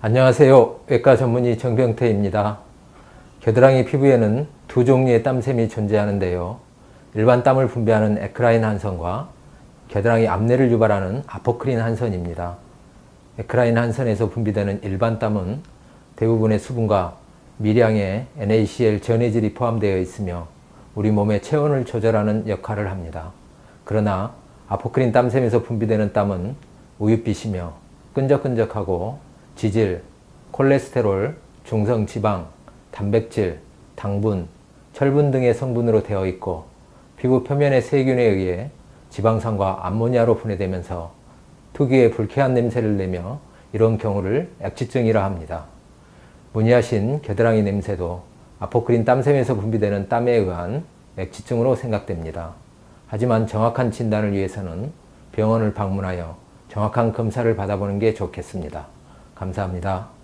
안녕하세요. 외과 전문의 정병태입니다. 겨드랑이 피부에는 두 종류의 땀샘이 존재하는데요. 일반 땀을 분비하는 에크라인 한선과 겨드랑이 암내를 유발하는 아포크린 한선입니다. 에크라인 한선에서 분비되는 일반 땀은 대부분의 수분과 미량의 NaCl 전해질이 포함되어 있으며 우리 몸의 체온을 조절하는 역할을 합니다. 그러나 아포크린 땀샘에서 분비되는 땀은 우윳빛이며 끈적끈적하고 지질, 콜레스테롤, 중성 지방, 단백질, 당분, 철분 등의 성분으로 되어 있고 피부 표면의 세균에 의해 지방산과 암모니아로 분해되면서 특유의 불쾌한 냄새를 내며 이런 경우를 액취증이라 합니다. 문의하신 겨드랑이 냄새도 아포크린 땀샘에서 분비되는 땀에 의한 액취증으로 생각됩니다. 하지만 정확한 진단을 위해서는 병원을 방문하여 정확한 검사를 받아보는 게 좋겠습니다. 감사합니다.